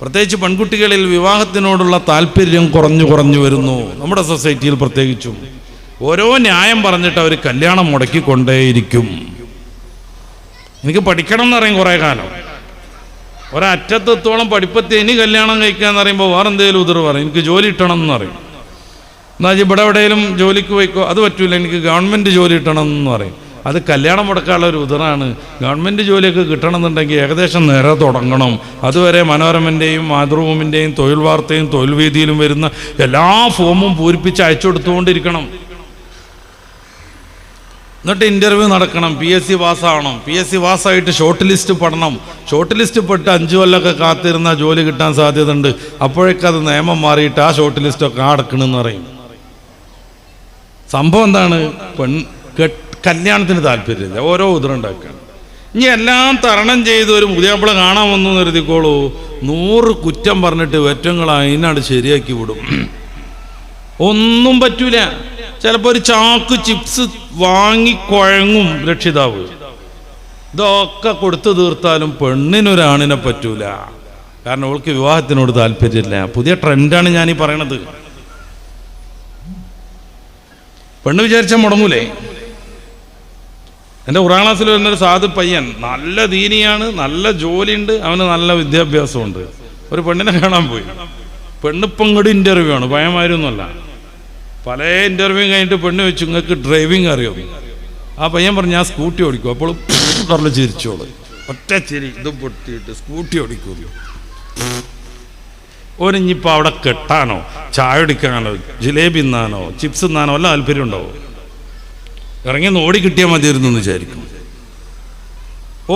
പ്രത്യേകിച്ച് പെൺകുട്ടികളിൽ വിവാഹത്തിനോടുള്ള താല്പര്യം കുറഞ്ഞു കുറഞ്ഞു വരുന്നു. നമ്മുടെ സൊസൈറ്റിയിൽ പ്രത്യേകിച്ചും. ഓരോ ന്യായം പറഞ്ഞിട്ട് അവർ കല്യാണം മുടക്കിക്കൊണ്ടേയിരിക്കും. എനിക്ക് പഠിക്കണം എന്ന് പറയും കുറേ കാലം. ഒരറ്റത്തെത്തോളം പഠിപ്പത്തി ഇനി കല്യാണം കഴിക്കുക എന്ന് പറയുമ്പോൾ വേറെ എന്തെങ്കിലും ഉതിർ പറയും. എനിക്ക് ജോലി കിട്ടണം എന്ന് പറയും. എന്നാൽ ഇവിടെ എവിടെയെങ്കിലും ജോലിക്ക് പോയിക്കോ? അത് പറ്റൂല. എനിക്ക് ഗവൺമെന്റ് ജോലി കിട്ടണം എന്ന് പറയും. അത് കല്യാണം മുടക്കാനുള്ള ഒരു ഉദറാണ്. ഗവൺമെന്റ് ജോലിയൊക്കെ കിട്ടണമെന്നുണ്ടെങ്കിൽ ഏകദേശം നേരെ തുടങ്ങണം. അതുവരെ മനോരമന്റെയും മാതൃഭൂമിന്റെയും തൊഴിൽ വാർത്തയും തൊഴിൽ വേദിയിലും വരുന്ന എല്ലാ ഫോമും പൂരിപ്പിച്ച് അയച്ചു കൊടുത്തുകൊണ്ടിരിക്കണം എന്നിട്ട് ഇന്റർവ്യൂ നടക്കണം. പി എസ് സി പാസ്സാവണം പി എസ് സി പാസ്സായിട്ട് ഷോർട്ട് ലിസ്റ്റ് പെടണം ഷോർട്ട് ലിസ്റ്റ് പെട്ട് അഞ്ചു കൊല്ലമൊക്കെ കാത്തിരുന്ന ജോലി കിട്ടാൻ സാധ്യതയുണ്ട്. അപ്പോഴേക്കും അത് നിയമം മാറിയിട്ട് ആ ഷോർട്ട് ലിസ്റ്റൊക്കെ അടക്കണമെന്ന് പറയും. സംഭവം എന്താണ്? പെൺ കെട്ട് കല്യാണത്തിന് താല്പര്യമില്ല. ഓരോ ഉതിറുണ്ടാക്കുകയാണ് ഇനി എല്ലാം തരണം ചെയ്ത് ഒരു മുതിയാപ്പിള കാണാൻ വന്നു കരുതിക്കോളൂ. നൂറ് കുറ്റം പറഞ്ഞിട്ട് വെറ്റങ്ങൾ അതിനാണ് ശരിയാക്കി വിടും. ഒന്നും പറ്റൂല. ചിലപ്പോൾ ഒരു ചാക്ക് ചിപ്സ് വാങ്ങി കുഴങ്ങും രക്ഷിതാവ്. ഇതൊക്കെ കൊടുത്തു തീർത്താലും പെണ്ണിനൊരാണിനെ പറ്റൂല. കാരണം അവൾക്ക് വിവാഹത്തിനോട് താല്പര്യമില്ല. പുതിയ ട്രെൻഡാണ് ഞാൻ ഈ പറയണത്. പെണ്ണ് വിചാരിച്ചാൽ മുടങ്ങൂലേ? എന്റെ ഉറാം ക്ലാസ്സിൽ വരുന്നൊരു സാധു പയ്യൻ നല്ല ദീനിയാണ് നല്ല ജോലിയുണ്ട് അവന് നല്ല വിദ്യാഭ്യാസമുണ്ട് ഒരു പെണ്ണിനെ കാണാൻ പോയി. പെണ്ണിപ്പം ഇങ്ങോട്ട് ഇന്റർവ്യൂ ആണ് ഭയമായിരുന്നല്ല പല ഇന്റർവ്യൂ കഴിഞ്ഞിട്ട് പെണ്ണ് വെച്ചു നിങ്ങൾക്ക് ഡ്രൈവിംഗ് അറിയോ? ആ പയ്യൻ പറഞ്ഞു ഞാൻ സ്കൂട്ടി ഓടിക്കും. അപ്പോൾ പറഞ്ഞു ചിരിച്ചോളൂ. ഒറ്റ ചിരി ഇത് പൊട്ടിയിട്ട് സ്കൂട്ടി ഓടിക്കുമല്ലോ ഓനിഞ്ഞിപ്പോൾ അവിടെ കെട്ടാനോ ചായ ഒടിക്കാനോ ജിലേബി തിന്നാനോ ചിപ്സ് തിന്നാനോ എല്ലാം താല്പര്യം ഉണ്ടാവോ ഇറങ്ങി ഓടി കിട്ടിയാൽ മതിയായിരുന്നു എന്ന് വിചാരിക്കും.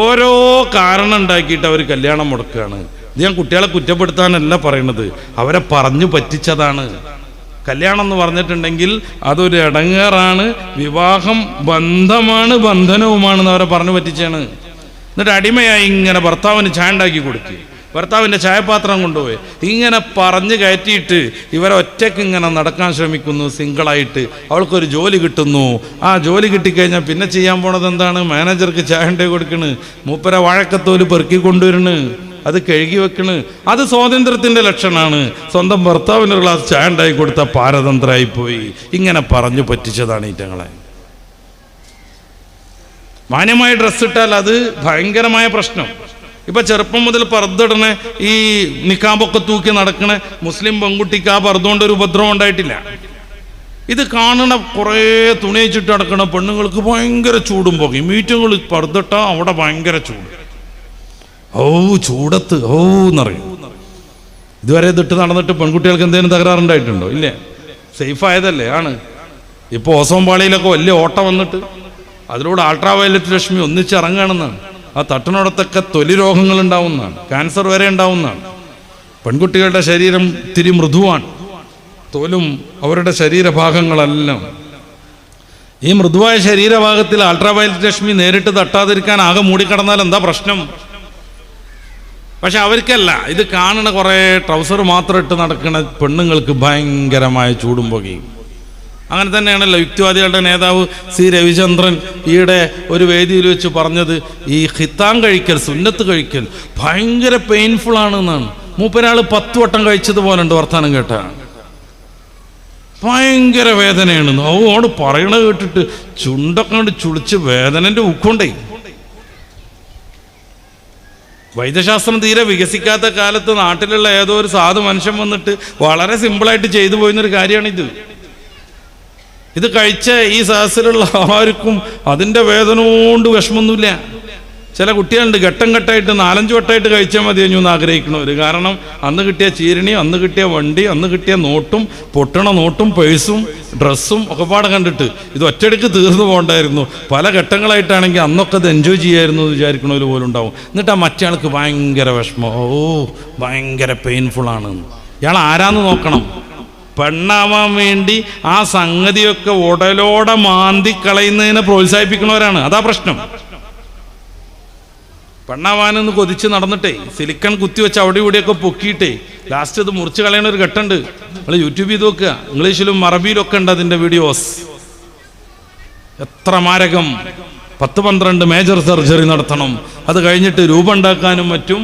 ഓരോ കാരണം ഉണ്ടാക്കിയിട്ട് അവർ കല്യാണം മുടക്കുകയാണ് ഇത് ഞാൻ കുട്ടികളെ കുറ്റപ്പെടുത്താനല്ല പറയണത്. അവരെ പറഞ്ഞു പറ്റിച്ചതാണ്. കല്യാണം എന്ന് പറഞ്ഞിട്ടുണ്ടെങ്കിൽ അതൊരു ഇടങ്ങേറാണ് വിവാഹം ബന്ധമാണ് ബന്ധനവുമാണെന്ന് അവരെ പറഞ്ഞു പറ്റിച്ചാണ് എന്നിട്ട് അടിമയായി ഇങ്ങനെ ഭർത്താവിന് ചായ ഉണ്ടാക്കി കൊടുക്കുക ഭർത്താവിന്റെ ചായപാത്രം കൊണ്ടുപോയി. ഇങ്ങനെ പറഞ്ഞ് കയറ്റിയിട്ട് ഇവരെ ഒറ്റയ്ക്ക് ഇങ്ങനെ നടക്കാൻ ശ്രമിക്കുന്നു സിംഗിളായിട്ട്. അവൾക്കൊരു ജോലി കിട്ടുന്നു. ആ ജോലി കിട്ടിക്കഴിഞ്ഞാൽ പിന്നെ ചെയ്യാൻ പോണത് എന്താണ്? മാനേജർക്ക് ചായ ഉണ്ടാക്കി കൊടുക്കണ്. മൂപ്പര വാഴക്കത്തോൽ പെറുക്കി കൊണ്ടുവരണ്. അത് കഴുകി വെക്കണ്. അത് സ്വാതന്ത്ര്യത്തിന്റെ ലക്ഷണമാണ് സ്വന്തം ഭർത്താവിന് ഒരു ചായ ഉണ്ടായി കൊടുത്ത പാരതന്ത്രമായി പോയി. ഇങ്ങനെ പറഞ്ഞു പറ്റിച്ചതാണ് ഈ ഈറ്റങ്ങളെ. മാന്യമായ ഡ്രസ്സ് ഇട്ടാൽ അത് ഭയങ്കരമായ പ്രശ്നം. ഇപ്പൊ ചെറുപ്പം മുതൽ പർദ്ദിടണ ഈ നിക്കാബൊക്കെ തൂക്കി നടക്കണ മുസ്ലിം പെൺകുട്ടിക്ക് ആ പർദ്ദ ഒരു ഉപദ്രവം ഉണ്ടായിട്ടില്ല. ഇത് കാണണ കുറേ തുണിയിച്ചിട്ട് നടക്കണ പെണ്ണുങ്ങൾക്ക് ഭയങ്കര ചൂടും പോകും മീറ്റുകൾ പർദ്ദിട്ട അവിടെ ഭയങ്കര ചൂട്. ഓ ചൂടത്ത് ഓ എന്നറിയും. ഇതുവരെ ഇതിട്ട് നടന്നിട്ട് പെൺകുട്ടികൾക്ക് എന്തെങ്കിലും തകരാറുണ്ടായിട്ടുണ്ടോ? ഇല്ലേ. സേഫ് ആയതല്ലേ ആണ്. ഇപ്പോൾ ഓസോം പാളിയിലൊക്കെ വലിയ ഓട്ടം വന്നിട്ട് അതിലൂടെ അൾട്രാ വയലറ്റ് രശ്മി ഒന്നിച്ചിറങ്ങണമെന്നാണ് ആ തട്ടനോടത്തൊക്കെ തൊലി രോഗങ്ങൾ ഉണ്ടാവുന്നതാണ് ക്യാൻസർ വരെ ഉണ്ടാവുന്നതാണ്. പെൺകുട്ടികളുടെ ശരീരം ഇത്തിരി മൃദുവാണ്. തോലും അവരുടെ ശരീരഭാഗങ്ങളെല്ലാം. ഈ മൃദുവായ ശരീരഭാഗത്തിൽ അൾട്രാവയലറ്റ് രശ്മി നേരിട്ട് തട്ടാതിരിക്കാൻ ആകെ മൂടിക്കിടന്നാൽ എന്താ പ്രശ്നം? പക്ഷെ അവർക്കല്ല. ഇത് കാണണ കുറേ ട്രൗസർ മാത്രം ഇട്ട് നടക്കുന്ന പെണ്ണുങ്ങൾക്ക് ഭയങ്കരമായ ചൂടും പുകയും. അങ്ങനെ തന്നെയാണല്ലോ യുക്തിവാദികളുടെ നേതാവ് സി രവിചന്ദ്രൻ ഈയിടെ ഒരു വേദിയിൽ വെച്ച് പറഞ്ഞത് ഈ ഹിത്താൻ കഴിക്കൽ സുന്നത്ത് കഴിക്കൽ ഭയങ്കര പെയിൻഫുൾ ആണെന്നാണ്. മൂപ്പരാൾ പത്ത് വട്ടം കഴിച്ചതുപോലുണ്ട് വർത്തമാനം കേട്ട. ഭയങ്കര വേദനയാണ്. ഓട് പറയണ കേട്ടിട്ട് ചുണ്ടൊക്കെ കൊണ്ട് ചുളിച്ച് വേദനന്റെ ഉക്കൊണ്ടേ. വൈദ്യശാസ്ത്രം തീരെ വികസിക്കാത്ത കാലത്ത് നാട്ടിലുള്ള ഏതോ ഒരു സാധു മനുഷ്യൻ വന്നിട്ട് വളരെ സിമ്പിളായിട്ട് ചെയ്തു പോയിരുന്നൊരു കാര്യമാണിത് ഇത് കഴിച്ച ഈ സഹസിലുള്ള ആർക്കും അതിന്റെ വേദന കൊണ്ട് വിഷമമൊന്നുമില്ല. ചില കുട്ടികളുണ്ട് ഘട്ടം ഘട്ടമായിട്ട് നാലഞ്ച് വട്ടമായിട്ട് കഴിച്ചാൽ മതി എന്ന് ആഗ്രഹിക്കണവർ കാരണം അന്ന് കിട്ടിയ ചീരണി അന്ന് കിട്ടിയ വണ്ടി അന്ന് കിട്ടിയ നോട്ടും പൊട്ടണ നോട്ടും പേഴ്സും ഡ്രസ്സും ഒക്കെ പാടെ കണ്ടിട്ട് ഇത് ഒറ്റയടിക്ക് തീർന്നു പോകണ്ടായിരുന്നു. പല ഘട്ടങ്ങളായിട്ടാണെങ്കിൽ അന്നൊക്കെ അത് എൻജോയ് ചെയ്യായിരുന്നു എന്ന് വിചാരിക്കണവർ പോലും ഉണ്ടാവും. എന്നിട്ട് ആ മറ്റേ ആൾക്ക് ഭയങ്കര വിഷമം. ഓ ഭയങ്കര പെയിൻഫുൾ ആണ് ഇയാൾ ആരാന്ന് നോക്കണം. പെണ്ണാവാൻ വേണ്ടി ആ സംഗതിയൊക്കെ ഉടലോടെ മാന്തി കളയുന്നതിനെ പ്രോത്സാഹിപ്പിക്കുന്നവരാണ്. അതാ പ്രശ്നം. പെണ്ണാവാനെന്ന് കൊതിച്ച് നടന്നിട്ടേ സിലിക്കൺ കുത്തിവെച്ച് അവിടെ ഇവിടെയൊക്കെ പൊക്കിയിട്ടേ ലാസ്റ്റ് അത് മുറിച്ച് കളയണ ഒരു ഘട്ടമുണ്ട്. നിങ്ങൾ യൂട്യൂബിൽ ചെയ്ത് നോക്കുക. ഇംഗ്ലീഷിലും അറബിയിലൊക്കെ ഉണ്ട് അതിന്റെ വീഡിയോസ് എത്ര മാരകം. പത്ത് പന്ത്രണ്ട് മേജർ സർജറി നടത്തണം. അത് കഴിഞ്ഞിട്ട് രൂപം ഉണ്ടാക്കാനും മറ്റും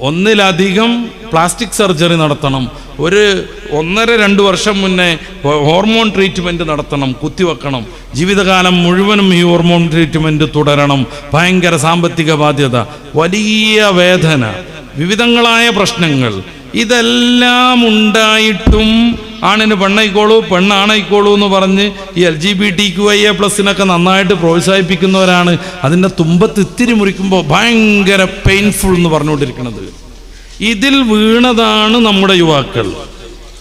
ഒന്നിലധികം പ്ലാസ്റ്റിക് സർജറി നടത്തണം. ഒരു ഒന്നര രണ്ട് വർഷം മുന്നേ ഹോർമോൺ ട്രീറ്റ്മെന്റ് നടത്തണം കുത്തിവെക്കണം. ജീവിതകാലം മുഴുവനും ഈ ഹോർമോൺ ട്രീറ്റ്മെന്റ് തുടരണം. ഭയങ്കര സാമ്പത്തിക ബാധ്യത. വലിയ വേദന. വിവിധങ്ങളായ പ്രശ്നങ്ങൾ. ഇതെല്ലാം ഉണ്ടായിട്ടും ആണിന് പെണ്ണായിക്കോളൂ പെണ്ണാണായിക്കോളൂ എന്ന് പറഞ്ഞ് ഈ L G B T Q I A പ്ലസിനൊക്കെ നന്നായിട്ട് പ്രോത്സാഹിപ്പിക്കുന്നവരാണ്. അതിന്റെ തുമ്പത്ത് ഇത്തിരി മുറിക്കുമ്പോൾ ഭയങ്കര പെയിൻഫുൾ എന്ന് പറഞ്ഞുകൊണ്ടിരിക്കുന്നത്. ഇതിൽ വീണതാണ് നമ്മുടെ യുവാക്കൾ.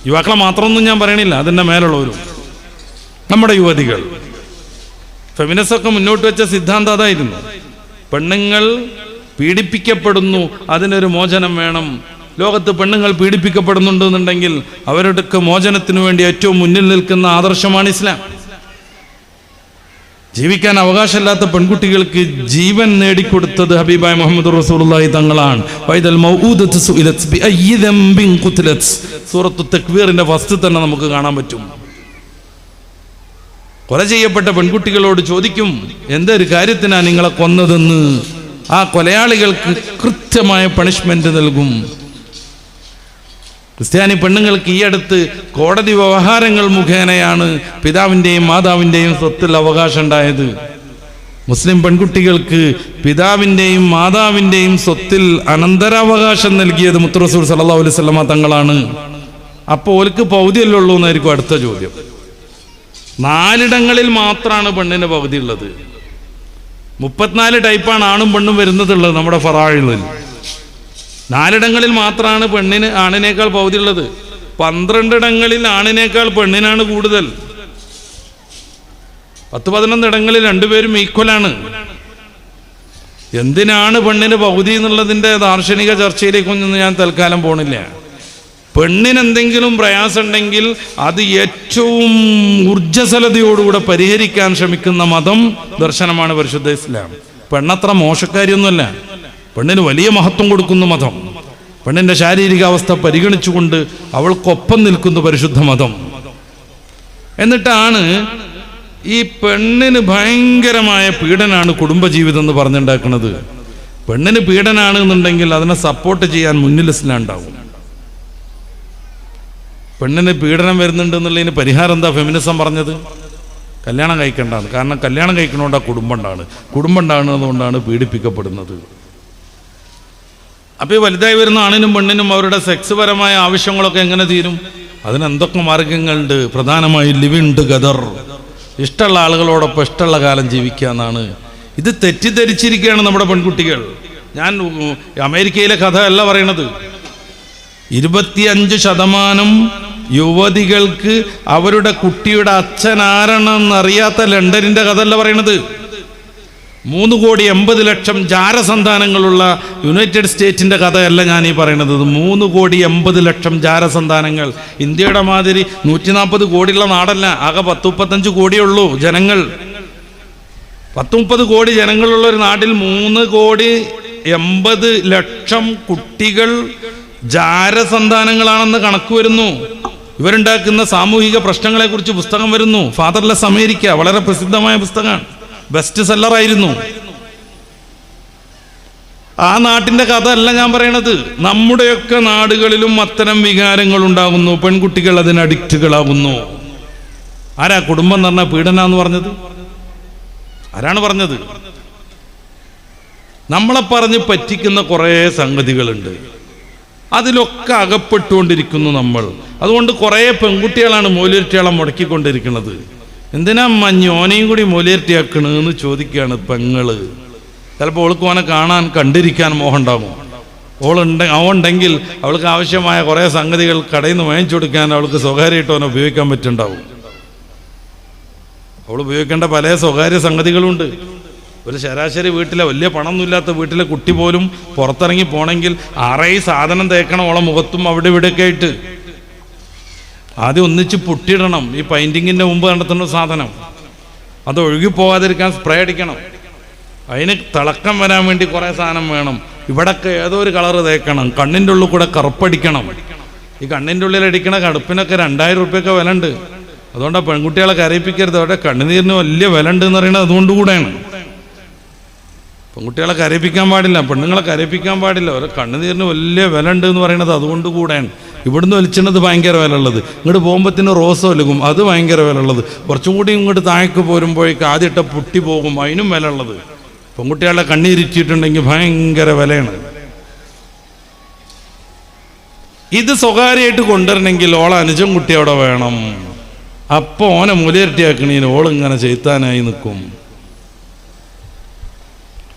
യുവാക്കളെ മാത്രമൊന്നും ഞാൻ പറയണില്ല അതിന്റെ മേലുള്ളവരും. നമ്മുടെ യുവതികൾ. ഫെമിനസൊക്കെ മുന്നോട്ട് വെച്ച സിദ്ധാന്തം അതായിരുന്നു. പെണ്ണുങ്ങൾ പീഡിപ്പിക്കപ്പെടുന്നു അതിനൊരു മോചനം വേണം. ലോകത്ത് പെണ്ണുങ്ങൾ പീഡിപ്പിക്കപ്പെടുന്നുണ്ടെന്നുണ്ടെങ്കിൽ അവരുടെയൊക്കെ മോചനത്തിനു വേണ്ടി ഏറ്റവും മുന്നിൽ നിൽക്കുന്ന ആദർശമാണ് ഇസ്ലാം. ജീവിക്കാൻ അവകാശമില്ലാത്ത പെൺകുട്ടികൾക്ക് ജീവൻ നേടിക്കൊടുത്തത് ഹബീബായ് മുഹമ്മദ് റസൂലുള്ളാഹി തങ്ങളാണ്. തക്വീറിന്റെ ഫസ്റ്റ് തന്നെ നമുക്ക് കാണാൻ പറ്റും. കൊല ചെയ്യപ്പെട്ട പെൺകുട്ടികളോട് ചോദിക്കും എന്തൊരു കാര്യത്തിനാണ് നിങ്ങളെ കൊന്നതെന്ന്? ആ കൊലയാളികൾക്ക് കൃത്യമായ പണിഷ്മെന്റ് നൽകും. ക്രിസ്ത്യാനി പെണ്ണുങ്ങൾക്ക് ഈ അടുത്ത് കോടതി വ്യവഹാരങ്ങൾ മുഖേനയാണ് പിതാവിന്റെയും മാതാവിന്റെയും സ്വത്തിൽ അവകാശം ഉണ്ടായത്. മുസ്ലിം പെൺകുട്ടികൾക്ക് പിതാവിന്റെയും മാതാവിന്റെയും സ്വത്തിൽ അനന്തരാവകാശം നൽകിയത് മുത്തറസൂർ സല്ലാ അലൈഹി വസല്ലമ തങ്ങളാണ്. അപ്പോൾ ഓൽക്ക് പൗതിയല്ലുള്ളൂ എന്നായിരിക്കും അടുത്ത ചോദ്യം. നാലിടങ്ങളിൽ മാത്രമാണ് പെണ്ണിന് പകുതി ഉള്ളത് മുപ്പത്തിനാല് ടൈപ്പാണ് ആണും പെണ്ണും വരുന്നതുള്ളത് നമ്മുടെ ഫറാഴിലിൽ നാലിടങ്ങളിൽ മാത്രമാണ് പെണ്ണിന് ആണിനേക്കാൾ പൗതിയുള്ളത്. പന്ത്രണ്ടിടങ്ങളിൽ ആണിനേക്കാൾ പെണ്ണിനാണ് കൂടുതൽ. പത്ത് പതിനൊന്നിടങ്ങളിൽ രണ്ടുപേരും ഈക്വലാണ്. എന്തിനാണ് പെണ്ണിന് പകുതി എന്നുള്ളതിന്റെ ദാർശനിക ചർച്ചയിലേക്കൊന്നും ഞാൻ തൽക്കാലം പോണില്ല. പെണ്ണിന് എന്തെങ്കിലും പ്രയാസം ഉണ്ടെങ്കിൽ അത് ഏറ്റവും ഊർജസ്വലതയോടുകൂടെ പരിഹരിക്കാൻ ശ്രമിക്കുന്ന മതം ദർശനമാണ് പരിശുദ്ധ ഇസ്ലാം. പെണ്ണത്ര മോശക്കാരിയൊന്നുമല്ല. പെണ്ണിന് വലിയ മഹത്വം കൊടുക്കുന്ന മതം. പെണ്ണിന്റെ ശാരീരികാവസ്ഥ പരിഗണിച്ചുകൊണ്ട് അവൾക്കൊപ്പം നിൽക്കുന്ന പരിശുദ്ധ മതം. എന്നിട്ടാണ് ഈ പെണ്ണിന് ഭയങ്കരമായ പീഡനാണ് കുടുംബജീവിതം എന്ന് പറഞ്ഞുണ്ടാക്കുന്നത് പെണ്ണിന് പീഡനാണ് എന്നുണ്ടെങ്കിൽ അതിനെ സപ്പോർട്ട് ചെയ്യാൻ മുന്നിൽ ഉണ്ടാവും. പെണ്ണിന് പീഡനം വരുന്നുണ്ട് എന്നുള്ളതിന് പരിഹാരം എന്താ ഫെമിനിസം പറഞ്ഞത്? കല്യാണം കഴിക്കേണ്ടതാണ് കാരണം കല്യാണം കഴിക്കണോണ്ടാ കുടുംബം ഉണ്ടാണ് കുടുംബം ഉണ്ടാകുന്നതുകൊണ്ടാണ് പീഡിപ്പിക്കപ്പെടുന്നത്. അപ്പോൾ ഈ വലുതായി വരുന്ന ആണിനും പെണ്ണിനും അവരുടെ സെക്സ് പരമായ ആവശ്യങ്ങളൊക്കെ എങ്ങനെ തീരും? അതിന് എന്തൊക്കെ മാർഗങ്ങളുണ്ട്? പ്രധാനമായി ലിവിൻ ടുഗദർ ഇഷ്ടമുള്ള ആളുകളോടൊപ്പം ഇഷ്ടമുള്ള കാലം ജീവിക്കുക എന്നാണ്. ഇത് തെറ്റിദ്ധരിച്ചിരിക്കുകയാണ് നമ്മുടെ പെൺകുട്ടികൾ. ഞാൻ അമേരിക്കയിലെ കഥ അല്ല പറയണത്. ഇരുപത്തിയഞ്ച് ശതമാനം യുവതികൾക്ക് അവരുടെ കുട്ടിയുടെ അച്ഛൻ ആരാണെന്നറിയാത്ത ലണ്ടനിന്റെ കഥല്ല പറയണത്. മൂന്ന് കോടി എൺപത് ലക്ഷം ജാരസന്താനങ്ങളുള്ള യുണൈറ്റഡ് സ്റ്റേറ്റിന്റെ കഥയല്ല ഞാൻ ഈ പറയുന്നത് മൂന്ന് കോടി എൺപത് ലക്ഷം ജാരസന്താനങ്ങൾ. ഇന്ത്യയുടെ മാതിരി നൂറ്റി നാൽപ്പത് കോടിയുള്ള നാടല്ല. ആകെ പത്ത് മുപ്പത്തഞ്ച് കോടിയുള്ളൂ ജനങ്ങൾ. പത്ത് മുപ്പത് കോടി ജനങ്ങളുള്ള ഒരു നാട്ടിൽ മൂന്ന് കോടി എൺപത് ലക്ഷം കുട്ടികൾ ജാരസന്താനങ്ങളാണെന്ന് കണക്ക് വരുന്നു. ഇവരുണ്ടാക്കുന്ന സാമൂഹിക പ്രശ്നങ്ങളെക്കുറിച്ച് പുസ്തകം വരുന്നു. ഫാദർലെസ് അമേരിക്ക വളരെ പ്രസിദ്ധമായ പുസ്തകമാണ്. ബെസ്റ്റ് സെല്ലറായിരുന്നു ആ നാട്ടിന്റെ കഥ അല്ല ഞാൻ പറയണത്. നമ്മുടെയൊക്കെ നാടുകളിലും അത്തരം വികാരങ്ങൾ ഉണ്ടാകുന്നു പെൺകുട്ടികൾ അതിന് അഡിക്റ്റുകളാകുന്നു ആരാ കുടുംബം എന്ന് പറഞ്ഞാൽ പീഡന എന്ന് പറഞ്ഞത്? ആരാണ് പറഞ്ഞത്? നമ്മളെ പറഞ്ഞ് പറ്റിക്കുന്ന കുറേ സംഗതികളുണ്ട്. അതിലൊക്കെ അകപ്പെട്ടുകൊണ്ടിരിക്കുന്നു നമ്മൾ. അതുകൊണ്ട് കുറേ പെൺകുട്ടികളാണ് മൂലിയർട്ടിയാളെ മുടക്കിക്കൊണ്ടിരിക്കുന്നത്. എന്തിനാ മഞ്ഞോനെയും കൂടി മൂലിയർട്ടിയാക്കണെന്ന് ചോദിക്കുകയാണ് പെങ്ങൾ. ചിലപ്പോൾ ഓൾക്ക് ഓനെ കാണാൻ കണ്ടിരിക്കാൻ മോഹം ഉണ്ടാകും ഓളുണ്ട് അവണ്ടെങ്കിൽ അവൾക്ക് ആവശ്യമായ കുറേ സംഗതികൾ കടയിൽ നിന്ന് വാങ്ങിച്ചു കൊടുക്കാൻ അവൾക്ക് സ്വകാര്യമായിട്ട് അവനെ ഉപയോഗിക്കാൻ പറ്റുണ്ടാവും അവൾ ഉപയോഗിക്കേണ്ട പല സ്വകാര്യ സംഗതികളുണ്ട് ഒരു ശരാശരി വീട്ടിലെ വലിയ പണമൊന്നുമില്ലാത്ത വീട്ടിലെ കുട്ടി പോലും പുറത്തിറങ്ങി പോണെങ്കിൽ ആറേ സാധനം തേക്കണം ഓളെ മുഖത്തും അവിടെ ഇവിടെയൊക്കെ ആയിട്ട്. ആദ്യം ഒന്നിച്ച് പൊട്ടിയിടണം ഈ പൈന്റിങ്ങിന്റെ മുമ്പ് നടത്തുന്ന സാധനം. അത് ഒഴുകി പോകാതിരിക്കാൻ സ്പ്രേ അടിക്കണം. അതിന് തിളക്കം വരാൻ വേണ്ടി കുറേ സാധനം വേണം. ഇവിടൊക്കെ ഏതോ ഒരു കളറ് തേക്കണം. കണ്ണിന്റെ ഉള്ളിൽ കൂടെ കറുപ്പടിക്കണം. ഈ കണ്ണിന്റെ ഉള്ളിൽ അടിക്കണ കടുപ്പിനൊക്കെ രണ്ടായിരം റുപ്യൊക്കെ വില ഉണ്ട് അതുകൊണ്ടാണ് പെൺകുട്ടികളെ കരയിപ്പിക്കരുത്. അവിടെ കണ്ണുനീരിന് വലിയ വില ഉണ്ട് എന്ന് പറയുന്നത് അതുകൊണ്ട് കൂടെയാണ്. പെൺകുട്ടികളെ കരയിപ്പിക്കാൻ പാടില്ല. പെണ്ണുങ്ങളെ കരയിപ്പിക്കാൻ പാടില്ല. അവരുടെ കണ്ണുനീരിന് വലിയ വില ഉണ്ട് എന്ന് പറയുന്നത് അതുകൊണ്ട് കൂടെയാണ്. ഇവിടുന്ന് വലിച്ചിണത് ഭയങ്കര വില ഉള്ളത് ഇങ്ങോട്ട് തന്നെ റോസോ ഒലുകും അത് ഭയങ്കര വില ഉള്ളത് കുറച്ചും കൂടി ഇങ്ങോട്ട് താഴേക്ക് പോരുമ്പോഴേക്ക് ആദ്യമിട്ട പൊട്ടി പോകും അതിനും വില ഉള്ളത് പെൺകുട്ടികളെ കണ്ണീരിച്ചിട്ടുണ്ടെങ്കിൽ ഭയങ്കര വിലയാണ്. ഇത് സ്വകാര്യമായിട്ട് കൊണ്ടുവരണമെങ്കിൽ ഓളെ അനുജം കുട്ടി അവിടെ വേണം. അപ്പോൾ ഓനെ മുലയിരട്ടിയാക്കണീന് ഓളിങ്ങനെ ചെയ്ത്താനായി നിൽക്കും.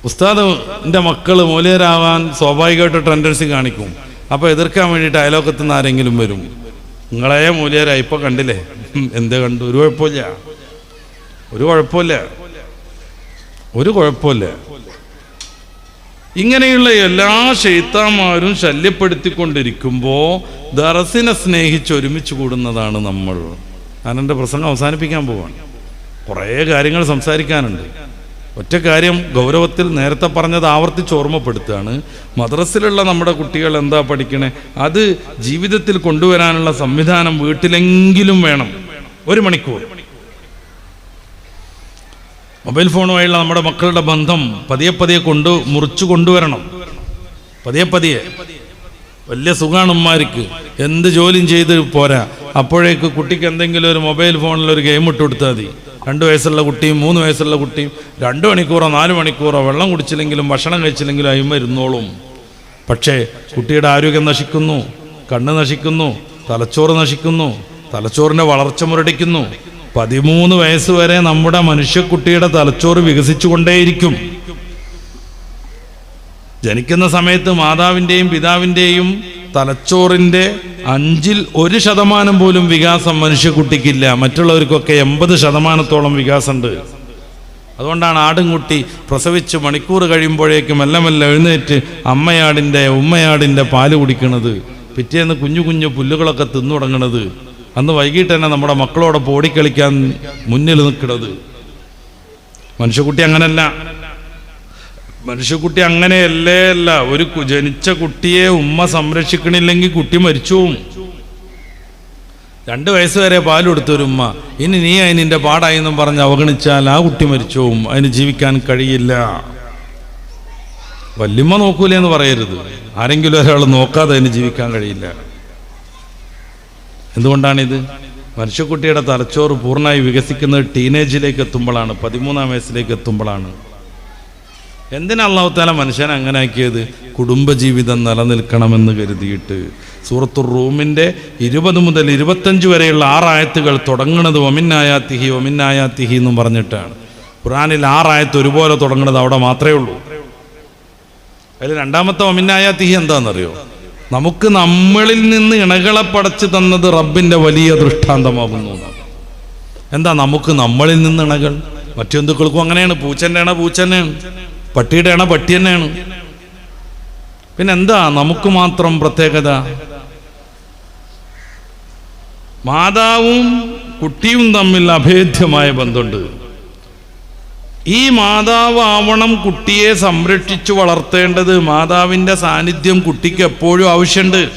ഉസ്താദ് എന്റെ മക്കൾ മുലയരാവാൻ സ്വാഭാവികമായിട്ട് ടെൻഡൻസി കാണിക്കും. അപ്പോൾ എതിർക്കാൻ വേണ്ടിയിട്ട് അയലോക്കത്തു നിന്ന് ആരെങ്കിലും വരും. നിങ്ങളെ മൂല്യരായി ഇപ്പൊ കണ്ടില്ലേ? എന്ത് കണ്ടു? ഒരു കുഴപ്പമില്ല. ഒരു കുഴപ്പമില്ല. ഒരു കുഴപ്പമില്ല. ഇങ്ങനെയുള്ള എല്ലാ ഷെയ്ത്താന്മാരും ശല്യപ്പെടുത്തിക്കൊണ്ടിരിക്കുമ്പോൾ ദറസിനെ സ്നേഹിച്ച് ഒരുമിച്ച് കൂടുന്നതാണ് നമ്മൾ. ഞാൻ എന്റെ പ്രസംഗം അവസാനിപ്പിക്കാൻ പോവാണ്. കുറേ കാര്യങ്ങൾ സംസാരിക്കാനുണ്ട്. ഒറ്റ കാര്യം ഗൗരവത്തിൽ നേരത്തെ പറഞ്ഞത് ആവർത്തിച്ച് ഓർമ്മപ്പെടുത്തുകയാണ്. മദ്രസിലുള്ള നമ്മുടെ കുട്ടികൾ എന്താ പഠിക്കണേ? അത് ജീവിതത്തിൽ കൊണ്ടുവരാനുള്ള സംവിധാനം വീട്ടിലെങ്കിലും വേണം. ഒരു മണിക്കൂർ. മൊബൈൽ ഫോണുമായുള്ള നമ്മുടെ മക്കളുടെ ബന്ധം പതിയെ പതിയെ കൊണ്ട് മുറിച്ചു കൊണ്ടുവരണം. പതിയെ പതിയെ. വലിയ സുഖമാണ് ഉമ്മാർക്ക്. എന്ത് ജോലിയും ചെയ്ത് പോരാ. അപ്പോഴേക്ക് കുട്ടിക്ക് എന്തെങ്കിലും ഒരു മൊബൈൽ ഫോണിൽ ഒരു ഗെയിം ഇട്ട് കൊടുത്താൽ മതി. രണ്ട് വയസ്സുള്ള കുട്ടിയും മൂന്ന് വയസ്സുള്ള കുട്ടിയും രണ്ട് മണിക്കൂറോ നാല് മണിക്കൂറോ വെള്ളം കുടിച്ചില്ലെങ്കിലും ഭക്ഷണം കഴിച്ചില്ലെങ്കിലും അയിമ ഇരുന്നോളും. പക്ഷേ കുട്ടിയുടെ ആരോഗ്യം നശിക്കുന്നു കണ്ണ് നശിക്കുന്നു തലച്ചോറ് നശിക്കുന്നു തലച്ചോറിന്റെ വളർച്ച മുരടിക്കുന്നു. പതിമൂന്ന് വയസ്സ് വരെ നമ്മുടെ മനുഷ്യക്കുട്ടിയുടെ തലച്ചോറ് വികസിച്ചുകൊണ്ടേയിരിക്കും. ജനിക്കുന്ന സമയത്ത് മാതാവിന്റെയും പിതാവിന്റെയും തലച്ചോറിന്റെ അഞ്ചിൽ ഒരു ശതമാനം പോലും വികാസം മനുഷ്യക്കുട്ടിക്കില്ല. മറ്റുള്ളവർക്കൊക്കെ എൺപത് ശതമാനത്തോളം വികാസമുണ്ട്. അതുകൊണ്ടാണ് ആടുംകുട്ടി പ്രസവിച്ച് മണിക്കൂർ കഴിയുമ്പോഴേക്കും മെല്ലെ മെല്ലെ എഴുന്നേറ്റ് അമ്മയാടിന്റെ ഉമ്മയാടിന്റെ പാൽ കുടിക്കണത്. പിറ്റേന്ന് കുഞ്ഞു കുഞ്ഞു പുല്ലുകളൊക്കെ തിന്നു തുടങ്ങണത്. അന്ന് വൈകിട്ട് തന്നെ നമ്മുടെ മക്കളോടൊപ്പം ഓടിക്കളിക്കാൻ മുന്നിൽ നിൽക്കുന്നത് മനുഷ്യക്കുട്ടി അങ്ങനല്ല. മനുഷ്യക്കുട്ടി അങ്ങനെയല്ലേ അല്ല. ഒരു ജനിച്ച കുട്ടിയെ ഉമ്മ സംരക്ഷിക്കണില്ലെങ്കിൽ കുട്ടി മരിച്ചു പോവും രണ്ട് വയസ്സ് വരെ ഉമ്മ. ഇനി നീ അതിനിന്റെ പാടായി എന്നും പറഞ്ഞ് അവഗണിച്ചാൽ ആ കുട്ടി മരിച്ചു അതിന് ജീവിക്കാൻ കഴിയില്ല. വല്യമ്മ നോക്കൂലേ എന്ന് പറയരുത്. ആരെങ്കിലും ഒരാൾ നോക്കാതെ അതിന് ജീവിക്കാൻ കഴിയില്ല. എന്തുകൊണ്ടാണിത്? മനുഷ്യക്കുട്ടിയുടെ തലച്ചോറ് പൂർണമായി വികസിക്കുന്നത് ടീനേജിലേക്ക് എത്തുമ്പോഴാണ് പതിമൂന്നാം വയസ്സിലേക്ക് എത്തുമ്പോഴാണ്. എന്തിനാ അള്ളാഹുത്താല മനുഷ്യനെ അങ്ങനെ ആക്കിയത്? കുടുംബജീവിതം നിലനിൽക്കണമെന്ന് കരുതിയിട്ട്. സൂറത്തുർ റൂമിന്റെ ഇരുപത് മുതൽ ഇരുപത്തഞ്ച് വരെയുള്ള ആറായത്തുകൾ തുടങ്ങുന്നത് ഒമിന്നായാത്തിഹി ഒമിന്നായാത്തിഹി എന്നും പറഞ്ഞിട്ടാണ്. ഖുറാനിൽ ആറായത്ത് ഒരുപോലെ തുടങ്ങുന്നത് അവിടെ മാത്രമേ ഉള്ളൂ. അതിൽ രണ്ടാമത്തെ ഒമിന്നായാത്തിഹി എന്താണെന്നറിയോ? നമുക്ക് നമ്മളിൽ നിന്ന് ഇണകളെ പടച്ചു തന്നത് റബ്ബിന്റെ വലിയ ദൃഷ്ടാന്തമാകുന്നു എന്താ നമുക്ക് നമ്മളിൽ നിന്ന് ഇണകൾ? മറ്റു ജന്തുക്കൾക്കും അങ്ങനെയാണ്. പൂച്ചന്റെ ഇണ പൂച്ച തന്നെയാണ് പട്ടിയുടെ അണ പട്ടി തന്നെയാണ്. പിന്നെ എന്താ? നമുക്ക് മാത്രം പ്രത്യേകത? മാതാവും കുട്ടിയും തമ്മിൽ അഭേദ്യമായ ബന്ധമുണ്ട്. ഈ മാതാവ് ആവണം കുട്ടിയെ സംരക്ഷിച്ചു വളർത്തേണ്ടത് മാതാവിന്റെ സാന്നിധ്യം കുട്ടിക്ക് എപ്പോഴും ആവശ്യമുണ്ട്.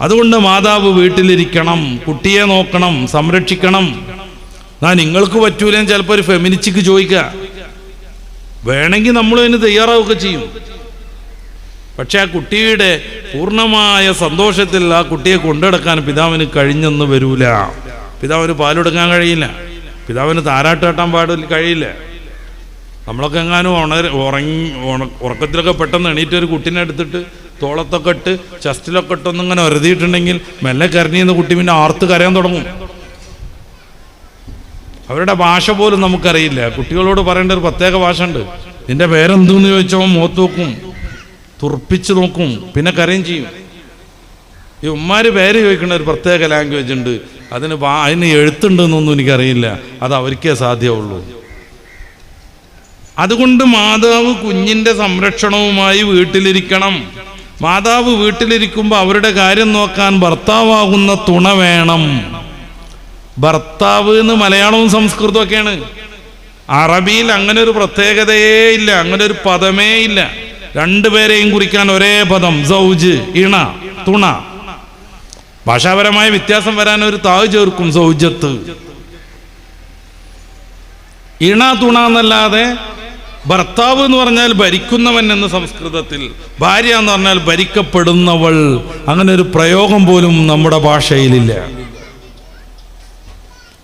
അതുകൊണ്ട് മാതാവ് വീട്ടിലിരിക്കണം കുട്ടിയെ നോക്കണം സംരക്ഷിക്കണം. എന്നാ നിങ്ങൾക്ക് പറ്റൂലെന്ന് ചിലപ്പോൾ ഒരു ഫെമിനിച്ചിക്ക് ചോദിക്കുക. വേണമെങ്കിൽ നമ്മൾ അതിന് തയ്യാറാവുകയൊക്കെ ചെയ്യും. പക്ഷെ ആ കുട്ടിയുടെ പൂർണമായ സന്തോഷത്തിൽ ആ കുട്ടിയെ കൊണ്ടുനടക്കാൻ പിതാവിന് കഴിഞ്ഞെന്ന് വരൂല. പിതാവിന് പാലെടുക്കാൻ കഴിയില്ല. പിതാവിന് താരാട്ട് കെട്ടാൻ പാടില്ല കഴിയില്ല. നമ്മളൊക്കെ എങ്ങാനും ഉണര ഉറങ്ങി ഉറക്കത്തിലൊക്കെ പെട്ടെന്ന് എണീറ്റ് ഒരു കുട്ടീനെ എടുത്തിട്ട് തോളത്തൊക്കെ ഇട്ട് ചസ്റ്റിലൊക്കെ ഇട്ടൊന്നിങ്ങനെ ഒരുതിയിട്ടുണ്ടെങ്കിൽ മെല്ലെ കരഞ്ഞിന്ന് കുട്ടി പിന്നെ ആർത്ത് കരയാൻ തുടങ്ങും. അവരുടെ ഭാഷ പോലും നമുക്കറിയില്ല. കുട്ടികളോട് പറയേണ്ട ഒരു പ്രത്യേക ഭാഷ ഉണ്ട് നിന്റെ പേരെന്തെന്ന് ചോദിച്ചവൻ മുഖത്ത് നോക്കും തുറപ്പിച്ച് നോക്കും പിന്നെ കരയും ചെയ്യും. ഈ ഉമ്മാര് പേര് ചോദിക്കുന്ന ഒരു പ്രത്യേക ലാംഗ്വേജ് ഉണ്ട്. അതിന് അതിന് എഴുത്തുണ്ടെന്നൊന്നും എനിക്കറിയില്ല. അത് അവർക്കേ സാധ്യമുള്ളൂ. അതുകൊണ്ട് മാതാവ് കുഞ്ഞിന്റെ സംരക്ഷണവുമായി വീട്ടിലിരിക്കണം. മാതാവ് വീട്ടിലിരിക്കുമ്പോൾ അവരുടെ കാര്യം നോക്കാൻ ഭർത്താവാകുന്ന തുണ വേണം. ഭർത്താവ് എന്ന് മലയാളവും സംസ്കൃതവും ഒക്കെയാണ്. അറബിയിൽ അങ്ങനെ ഒരു പ്രത്യേകതയേ ഇല്ല അങ്ങനെ ഒരു പദമേ ഇല്ല. രണ്ടുപേരെയും കുറിക്കാൻ ഒരേ പദം സൗജ് ഇണ തുണ. ഭാഷാപരമായ വ്യത്യാസം വരാൻ ഒരു താവ് ചേർക്കും സൗജത്ത്. ഇണ തുണ എന്നല്ലാതെ ഭർത്താവ് എന്ന് പറഞ്ഞാൽ ഭരിക്കുന്നവൻ എന്ന സംസ്കൃതത്തിൽ ഭാര്യ എന്ന് പറഞ്ഞാൽ ഭരിക്കപ്പെടുന്നവൾ. അങ്ങനെ ഒരു പ്രയോഗം പോലും നമ്മുടെ ഭാഷയിലില്ല.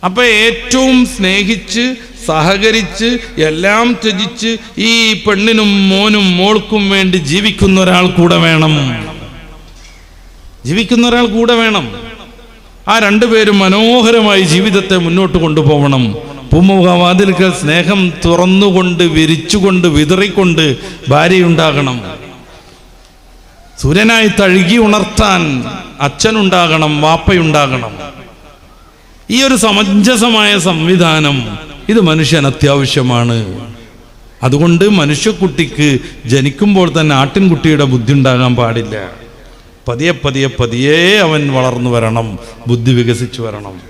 അപ്പൊ ഏറ്റവും സ്നേഹിച്ച് സഹകരിച്ച് എല്ലാം ത്യജിച്ച് ഈ പെണ്ണിനും മോനും മോൾക്കും വേണ്ടി ജീവിക്കുന്ന ഒരാൾ കൂടെ വേണം. ജീവിക്കുന്ന ഒരാൾ കൂടെ വേണം. ആ രണ്ടുപേരും മനോഹരമായി ജീവിതത്തെ മുന്നോട്ട് കൊണ്ടുപോകണം. പൂമുഖവാതിൽക്കൽ സ്നേഹം തുറന്നുകൊണ്ട് വിരിച്ചുകൊണ്ട് വിതറിക്കൊണ്ട് ഭാര്യയുണ്ടാകണം. സൂര്യനായി തഴുകി ഉണർത്താൻ അച്ഛനുണ്ടാകണം വാപ്പയുണ്ടാകണം. ഈ ഒരു സമഞ്ജസമായ സംവിധാനം ഇത് മനുഷ്യൻ അത്യാവശ്യമാണ്. അതുകൊണ്ട് മനുഷ്യക്കുട്ടിക്ക് ജനിക്കുമ്പോൾ തന്നെ ആട്ടിൻകുട്ടിയുടെ ബുദ്ധി ഉണ്ടാകാൻ പാടില്ല. പതിയെ പതിയെ പതിയെ അവൻ വളർന്നു വരണം ബുദ്ധി വികസിച്ചു വരണം.